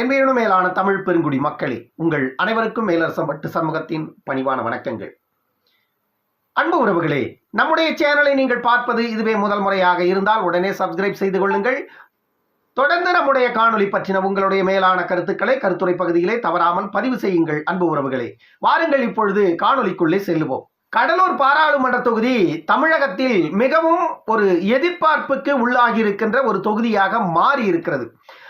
என்பையினும் மேலான தமிழ் பெருங்குடி மக்களே உங்கள் அனைவருக்கும் மேலரசம் பட்டு சமூகத்தின் பணிவான வணக்கங்கள். அன்பு உறவுகளே நம்முடைய சேனலை நீங்கள் பார்ப்பது இதுவே முதல் முறையாக இருந்தால் உடனே சப்ஸ்கிரைப் செய்து கொள்ளுங்கள். தொடர்ந்து நம்முடைய காணொளி பற்றின உங்களுடைய மேலான கருத்துக்களை கருத்துரை பகுதியிலே தவறாமல் பதிவு செய்யுங்கள் அன்பு உறவுகளே. வாருங்கள் இப்பொழுது காணொளிக்குள்ளே செல்லுவோம். கடலூர் பாராளுமன்ற தொகுதி தமிழகத்தில் மிகவும் ஒரு எதிர்பார்ப்புக்கு உள்ளாகி இருக்கின்ற ஒரு தொகுதியாக மாறி இருக்கிறது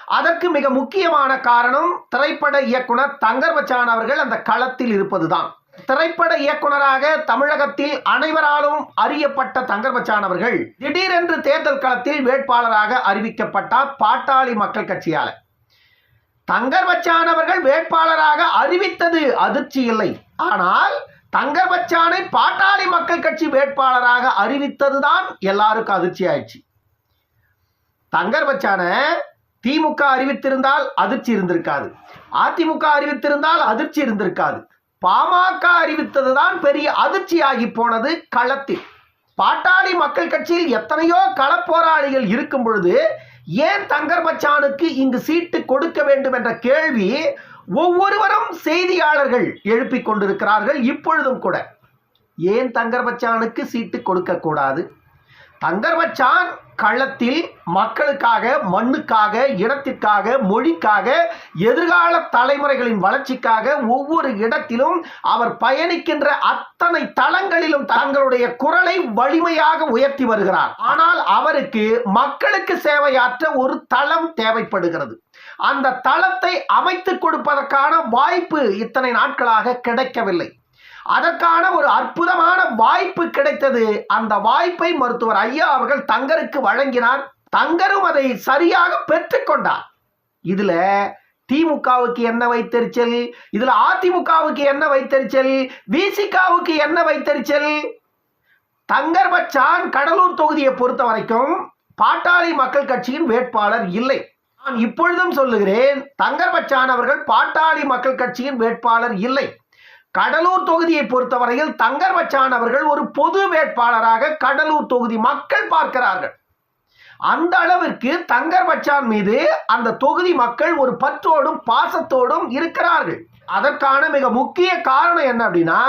அதற்கு மிக முக்கியமான காரணம் திரைப்பட இயக்குனர் தங்கர்பச்சான் அவர்கள் அந்த களத்தில் இருப்பதுதான். திரைப்பட இயக்குனராக தமிழகத்தில் அனைவராலும் அறியப்பட்ட தங்கர்பச்சான் அவர்கள் திடீரென்று தேர்தல் களத்தில் வேட்பாளராக அறிவிக்கப்பட்டார் பாட்டாளி மக்கள் கட்சியால. தங்கர்பச்சான் அவர்கள் வேட்பாளராக அறிவித்தது அதிர்ச்சி இல்லை. ஆனால் தங்கர்பச்சானை பாட்டாளி மக்கள் கட்சி வேட்பாளராக அறிவித்ததுதான் எல்லாருக்கும் அதிர்ச்சி ஆயிடுச்சு. தங்கர்பச்சான திமுக அறிவித்திருந்தால் அதிர்ச்சி இருந்திருக்காது. அதிமுக அறிவித்திருந்தால் அதிர்ச்சி இருந்திருக்காது. பாமக அறிவித்தது தான் பெரிய அதிர்ச்சியாகி போனது களத்தில். பாட்டாளி மக்கள் கட்சியில் எத்தனையோ களப்போராளிகள் இருக்கும் பொழுது ஏன் தங்கர்பச்சானுக்கு இங்கு சீட்டு கொடுக்க வேண்டும் என்ற கேள்வி ஒவ்வொருவரும் செய்தியாளர்கள் எழுப்பிக் கொண்டிருக்கிறார்கள் இப்பொழுதும் கூட. ஏன் தங்கர்பச்சானுக்கு சீட்டு கொடுக்க தங்கர்வச்சான் களத்தில் மக்களுக்காக மண்ணுக்காக இனத்திற்காக மொழிக்காக எதிர்கால தலைமுறைகளின் வளர்ச்சிக்காக ஒவ்வொரு இடத்திலும் அவர் பயணிக்கின்ற அத்தனை தளங்களிலும் தங்களுடைய குரலை வலிமையாக உயர்த்தி வருகிறார். ஆனால் அவருக்கு மக்களுக்கு சேவையாற்ற ஒரு தளம் தேவைப்படுகிறது. அந்த தளத்தை அமைத்துக் கொடுப்பதற்கான வாய்ப்பு இத்தனை நாட்களாக கிடைக்கவில்லை. அதற்கான ஒரு அற்புதமான வாய்ப்பு கிடைத்தது. அந்த வாய்ப்பை மருத்துவர் ஐயா அவர்கள் தங்கருக்கு வழங்கினார். தங்கரும் அதை சரியாக பெற்றுக்கொண்டார் இதுல திமுகவுக்கு என்ன வைத்தறிச்சல் இதுல அதிமுகவுக்கு என்ன வைத்தறிச்சல் விசிகாவுக்கு என்ன வைத்தறிச்சல் தங்கர் பச்சான் கடலூர் தொகுதியை பொறுத்த வரைக்கும் பாட்டாளி மக்கள் கட்சியின் வேட்பாளர் இல்லை. நான் இப்பொழுதும் சொல்லுகிறேன் தங்கர் பச்சான் அவர்கள் பாட்டாளி மக்கள் கட்சியின் வேட்பாளர் இல்லை. கடலூர் தொகுதியை பொறுத்தவரையில் தங்கர்பச்சான் அவர்கள் ஒரு பொது வேட்பாளராக கடலூர் தொகுதி மக்கள் பார்க்கிறார்கள். அந்த அளவிற்கு தங்கர்பச்சான் மீது அந்த தொகுதி மக்கள் ஒரு பற்றோடும் பாசத்தோடும் இருக்கிறார்கள். அதற்கான மிக முக்கிய காரணம் என்ன அப்படின்னா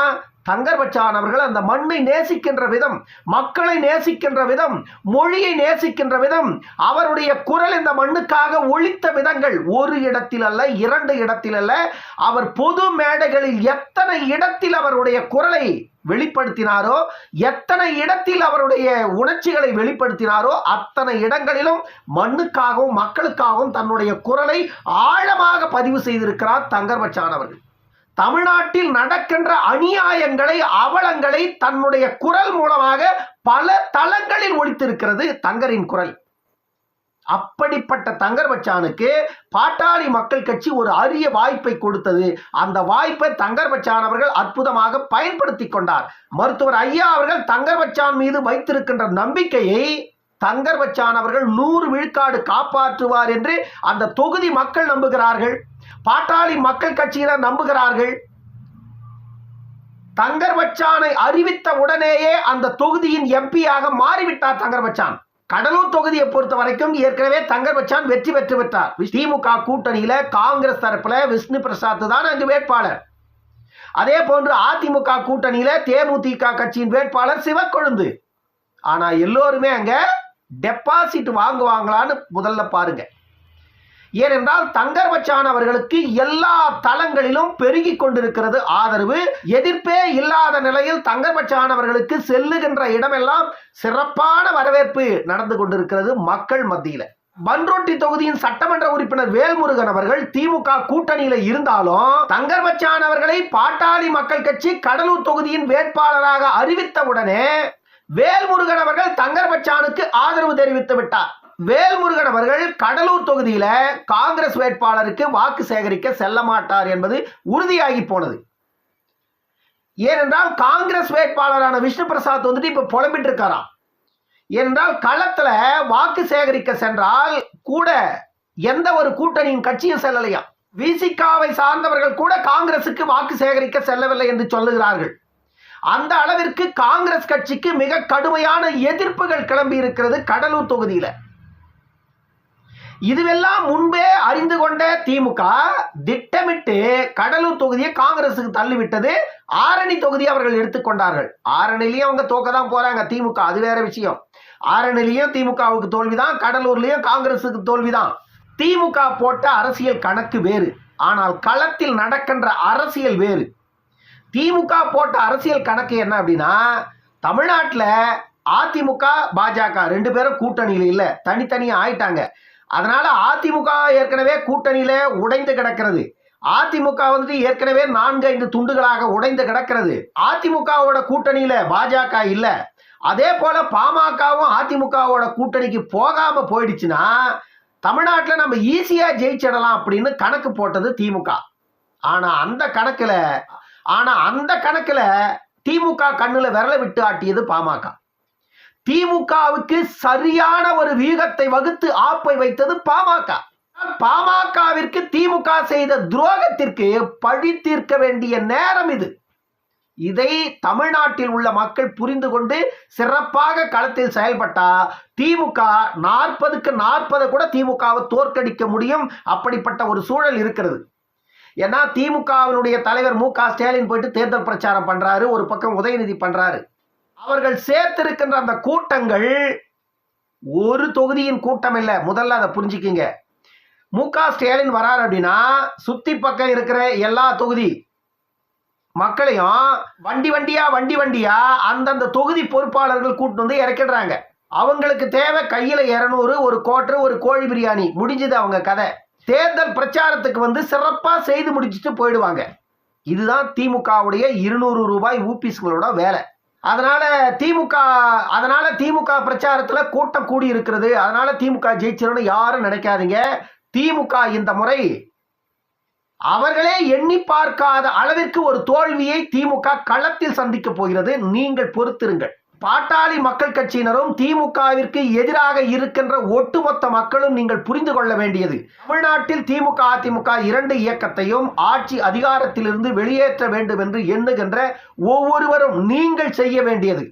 தங்கர் அவர்கள் அந்த மண்ணை நேசிக்கின்ற விதம் மக்களை நேசிக்கின்ற விதம் மொழியை நேசிக்கின்ற விதம் அவருடைய குரல் இந்த மண்ணுக்காக ஒழித்த விதங்கள். ஒரு இடத்தில் அல்ல இரண்டு இடத்தில் அல்ல அவர் பொது மேடைகளில் எத்தனை இடத்தில் அவருடைய குரலை வெளிப்படுத்தினாரோ எத்தனை இடத்தில் அவருடைய உணர்ச்சிகளை வெளிப்படுத்தினாரோ அத்தனை இடங்களிலும் மண்ணுக்காகவும் மக்களுக்காகவும் தன்னுடைய குரலை ஆழமாக பதிவு செய்திருக்கிறார் தங்கர் அவர்கள் தமிழ்நாட்டில் நடக்கின்ற அநியாயங்களை அவலங்களை தன்னுடைய குரல் மூலமாக பல தளங்களில் ஒழித்திருக்கிறது தங்கரின் குரல். அப்படிப்பட்ட தங்கர் பச்சானுக்கு பாட்டாளி மக்கள் கட்சி ஒரு அரிய வாய்ப்பை கொடுத்தது. அந்த வாய்ப்பை தங்கர் பச்சான் அவர்கள் அற்புதமாக பயன்படுத்தி கொண்டார். மருத்துவர் ஐயா அவர்கள் தங்கர் பச்சான் மீது வைத்திருக்கின்ற நம்பிக்கையை தங்கர் பச்சான் அவர்கள் நூறு விழுக்காடு காப்பாற்றுவார் என்று அந்த தொகுதி மக்கள் நம்புகிறார்கள். பாட்டாளி மக்கள் கட்சியினர் நம்புகிறார்கள். தங்கர்பச்சானை அறிவித்த உடனேயே அந்த தொகுதியின் எம்பியாக மாறிவிட்டார் தங்கர்பச்சான். கடலூர் தொகுதியை பொறுத்த வரைக்கும் ஏற்கனவே தங்கர்பச்சான் வெற்றி பெற்று விட்டார். திமுக கூட்டணியில காங்கிரஸ் தரப்புல விஷ்ணு பிரசாத் தான் அங்கு வேட்பாளர். அதே போன்று அதிமுக கூட்டணியில தேமுதிக கட்சியின் வேட்பாளர் சிவக்கொழுந்து. ஆனா எல்லோருமே அங்க டெபாசிட் வாங்குவாங்களான்னு முதல்ல பாருங்க. ஏனென்றால் தங்கர்பச்சான் அவர்களுக்கு எல்லா தளங்களிலும் பெருகி கொண்டிருக்கிறது ஆதரவு. எதிர்ப்பே இல்லாத நிலையில் தங்கர்பச்சான் அவர்களுக்கு செல்லுகின்ற இடமெல்லாம் சிறப்பான வரவேற்பு நடந்து கொண்டிருக்கிறது மக்கள் மத்தியில. பன்ரொட்டி தொகுதியின் சட்டமன்ற உறுப்பினர் வேல்முருகன் அவர்கள் திமுக கூட்டணியில இருந்தாலும் தங்கர்பச்சான் அவர்களை பாட்டாளி மக்கள் கட்சி கடலூர் தொகுதியின் வேட்பாளராக அறிவித்தவுடனே வேல்முருகன் அவர்கள் தங்கர்பச்சானுக்கு ஆதரவு தெரிவித்து விட்டார். வேல்முருகன் அவர்கள் கடலூர் தொகுதியில காங்கிரஸ் வேட்பாளருக்கு வாக்கு சேகரிக்க செல்ல மாட்டார் என்பது உறுதியாகி போனது. ஏனென்றால் காங்கிரஸ் வேட்பாளரான விஷ்ணு பிரசாத் வந்துட்டு இப்ப புலம்பிட்டு இருக்காராம் ஏனென்றால் களத்துல வாக்கு சேகரிக்க சென்றால் கூட எந்த ஒரு கூட்டணியின் கட்சியும் செல்லலையா? விசிகாவை சார்ந்தவர்கள் கூட காங்கிரசுக்கு வாக்கு சேகரிக்க செல்லவில்லை என்று சொல்லுகிறார்கள். அந்த அளவிற்கு காங்கிரஸ் கட்சிக்கு மிக கடுமையான எதிர்ப்புகள் கிளம்பி இருக்கிறது கடலூர் தொகுதியில். இதுவெல்லாம் முன்பே அறிந்து கொண்ட திமுக திட்டமிட்டு கடலூர் தொகுதியை காங்கிரசுக்கு தள்ளிவிட்டது. ஆரணி தொகுதியை அவர்கள் எடுத்துக்கொண்டார்கள் ஆரணிலையும் அவங்க தோக்க தான் போறாங்க திமுக. அது வேற விஷயம். ஆரணிலையும் திமுகவுக்கு தோல்விதான் கடலூர்லயும் காங்கிரசுக்கு தோல்விதான். திமுக போட்ட அரசியல் கணக்கு வேறு. ஆனால் களத்தில் நடக்கின்ற அரசியல் வேறு. திமுக போட்ட அரசியல் கணக்கு என்ன அப்படின்னா தமிழ்நாட்டில் அதிமுக பாஜக ரெண்டு பேரும் கூட்டணியில் இல்லை. தனித்தனியாக ஆயிட்டாங்க. அதனால அதிமுக ஏற்கனவே கூட்டணியில உடைந்து கிடக்கிறது. அதிமுக வந்துட்டு ஏற்கனவே நான்கு ஐந்து துண்டுகளாக உடைந்து கிடக்கிறது. அதிமுகவோட கூட்டணியில பாஜக இல்ல. அதே போல பாமகவும் அதிமுகவோட கூட்டணிக்கு போகாம போயிடுச்சுன்னா தமிழ்நாட்டில் நம்ம ஈஸியா ஜெயிச்சிடலாம் அப்படின்னு கணக்கு போட்டது திமுக. ஆனா அந்த கணக்குல ஆனா அந்த கணக்குல திமுக கண்ணுல விரல விட்டு ஆட்டியது பாமக. திமுகவுக்கு சரியான ஒரு வியூகத்தை வகுத்து ஆப்பை வைத்தது பாமக. பாமகவிற்கு திமுக செய்த துரோகத்திற்கு பழி தீர்க்க வேண்டிய நேரம் இது. இதை தமிழ்நாட்டில் உள்ள மக்கள் புரிந்து கொண்டு சிறப்பாக களத்தில் செயல்பட்டா திமுக நாற்பதுக்கு நாற்பது கூட திமுகவை தோற்கடிக்க முடியும் அப்படிப்பட்ட ஒரு சூழல் இருக்கிறது. ஏன்னா திமுகவினுடைய தலைவர் மு க ஸ்டாலின் போயிட்டு தேர்தல் பிரச்சாரம் பண்றாரு ஒரு பக்கம் உதயநிதி பண்றாரு. அவர்கள் சேர்த்திருக்கின்ற அந்த கூட்டங்கள் ஒரு தொகுதியின் கூட்டம் இல்லை. முதல்ல அதை புரிஞ்சுக்கிங்க. மு க ஸ்டாலின் வராரு அப்படின்னா சுத்தி பக்கம் இருக்கிற எல்லா தொகுதி மக்களையும் வண்டி வண்டியா வண்டி வண்டியா அந்தந்த தொகுதி பொறுப்பாளர்கள் கூட்டு வந்து இறக்கிடுறாங்க. அவங்களுக்கு தேவை கையில இருநூறு ஒரு கோட்டர் ஒரு கோழி பிரியாணி. முடிஞ்சது அவங்க கதை. தேர்தல் பிரச்சாரத்துக்கு வந்து சிறப்பாக செய்து முடிச்சுட்டு போயிடுவாங்க. இதுதான் திமுகவுடைய இருநூறு ரூபாய் ஊபிஸ்களோட வேலை. அதனால் திமுக அதனால் திமுக பிரச்சாரத்தில் கூட்டம் கூடி இருக்கிறது அதனால் திமுக ஜெயிச்சிரும்னு யாரும் நினைக்காதீங்க. திமுக இந்த முறை அவர்களே எண்ணி பார்க்காத அளவிற்கு ஒரு தோல்வியை திமுக களத்தில் சந்திக்க போகிறது. நீங்கள் பொறுத்திருங்கள். பாட்டாளி மக்கள் கட்சியினரும் திமுகவிற்கு எதிராக இருக்கின்ற ஒட்டுமொத்த மக்களும் நீங்கள் புரிந்து கொள்ள வேண்டியது. தமிழ்நாட்டில் திமுக அதிமுக இரண்டு இயக்கத்தையும் ஆட்சி அதிகாரத்திலிருந்து வெளியேற்ற வேண்டும் என்று எண்ணுகின்ற ஒவ்வொருவரும் நீங்கள் செய்ய வேண்டியது.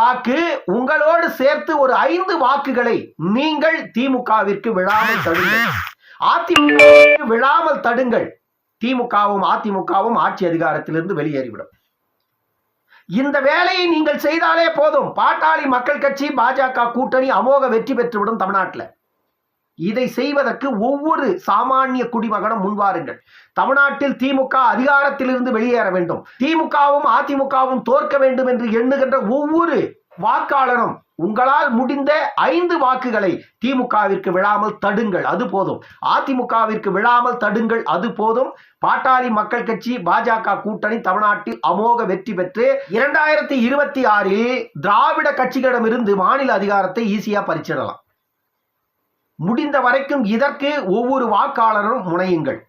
வாக்கு உங்களோடு சேர்த்து ஒரு ஐந்து வாக்குகளை நீங்கள் திமுகவிற்கு விழாமல் தடுங்கள். அதிமுக விழாமல் தடுங்கள். திமுகவும் அதிமுகவும் ஆட்சி அதிகாரத்திலிருந்து வெளியேறிவிடும். இந்த வேலையை நீங்கள் செய்தாலே போதும். பாட்டாளி மக்கள் கட்சி பாஜக கூட்டணி அமோக வெற்றி பெற்றுவிடும் தமிழ்நாட்டில். இதை செய்வதற்கு ஒவ்வொரு சாமானிய குடிமகனும் முன்வாருங்கள். தமிழ்நாட்டில் திமுக அதிகாரத்திலிருந்து வெளியேற வேண்டும். திமுகவும் அதிமுகவும் தோற்க வேண்டும் என்று எண்ணுகின்ற ஒவ்வொரு வாக்காளரும் உங்களால் முடிந்த ஐந்து வாக்குகளை திமுகவிற்கு விழாமல் தடுங்கள் அது போதும். அதிமுகவிற்கு விழாமல் தடுங்கள் அது போதும். பாட்டாளி மக்கள் கட்சி பாஜக கூட்டணி தமிழ்நாட்டில் அமோக வெற்றி பெற்று இரண்டாயிரத்தி இருபத்தி ஆறில் திராவிட கட்சிகளிடமிருந்து மாநில அதிகாரத்தை ஈஸியா பறிச்சிடலாம். முடிந்த வரைக்கும் இதற்கு ஒவ்வொரு வாக்காளரும் முனையுங்கள்.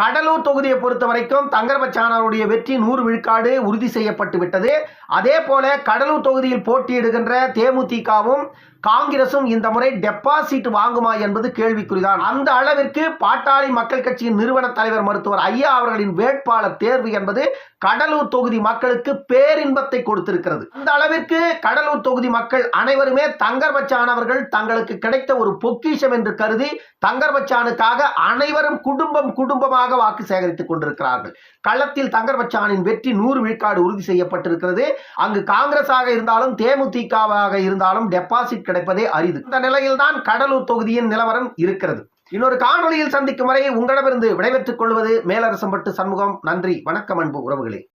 கடலூர் தொகுதியை பொறுத்த வரைக்கும் தங்கரபச்சானாருடைய வெற்றி நூறு விழுக்காடு உறுதி செய்யப்பட்டு விட்டது. அதே போல கடலூர் தொகுதியில் போட்டியிடுகின்ற தேமுதிகவும் காங்கிரசும் இந்த முறை டெபாசிட் வாங்குமா என்பது கேள்விக்குறிதான். அந்த அளவிற்கு பாட்டாளி மக்கள் கட்சியின் நிறுவன தலைவர் மருத்துவர் ஐயா அவர்களின் வேட்பாளர் தேர்வு என்பது கடலூர் தொகுதி மக்களுக்கு பேரின்பத்தை கொடுத்திருக்கிறது. அந்த அளவிற்கு கடலூர் தொகுதி மக்கள் அனைவருமே தங்கர்பச்சானவர்கள் தங்களுக்கு கிடைத்த ஒரு பொக்கிஷம் என்று கருதி தங்கர்பச்சானுக்காக அனைவரும் குடும்பம் குடும்பமாக வாக்கு சேகரித்துக் கொண்டிருக்கிறார்கள். களத்தில் தங்கர்பச்சானின் வெற்றி நூறு விழுக்காடு உறுதி செய்யப்பட்டிருக்கிறது. அங்கு காங்கிரஸாக இருந்தாலும் தேமுதிகவாக இருந்தாலும் டெபாசிட் கிடைப்பதே அரிது. இந்த நிலையில்தான் கடலூர் தொகுதியின் நிலவரம் இருக்கிறது. இன்னொரு காணொலியில் சந்திக்கும் வரை உங்களிடமிருந்து விடைபெற்றுக் கொள்வது மேலரசம்பட்டு சண்முகம். நன்றி வணக்கம் அன்பு உறவுகளே.